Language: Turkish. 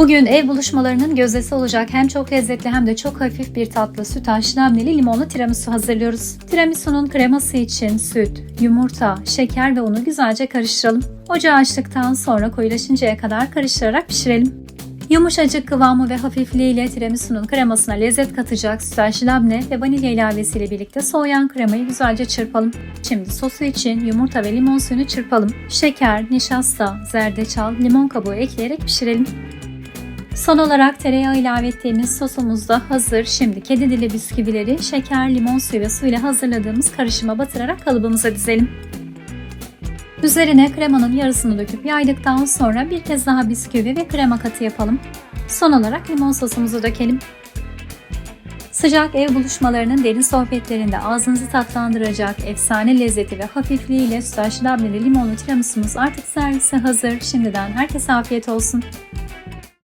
Bugün ev buluşmalarının gözdesi olacak hem çok lezzetli hem de çok hafif bir tatlı sütaş labneli limonlu tiramisu hazırlıyoruz. Tiramisu'nun kreması için süt, yumurta, şeker ve unu güzelce karıştıralım. Ocağı açtıktan sonra koyulaşıncaya kadar karıştırarak pişirelim. Yumuşacık kıvamı ve hafifliğiyle tiramisu'nun kremasına lezzet katacak sütaş labne ve vanilya ilavesiyle birlikte soğuyan kremayı güzelce çırpalım. Şimdi sosu için yumurta ve limon suyunu çırpalım. Şeker, nişasta, zerdeçal, limon kabuğu ekleyerek pişirelim. Son olarak tereyağı ilave ettiğimiz sosumuz da hazır. Şimdi kedi dili bisküvileri şeker, limon suyu ve su ile hazırladığımız karışıma batırarak kalıbımıza dizelim. Üzerine kremanın yarısını döküp yaydıktan sonra bir kez daha bisküvi ve krema katı yapalım. Son olarak limon sosumuzu dökelim. Sıcak ev buluşmalarının derin sohbetlerinde ağzınızı tatlandıracak efsane lezzeti ve hafifliğiyle sütaş labneli limonlu tiramisumuz artık servise hazır. Şimdiden herkese afiyet olsun.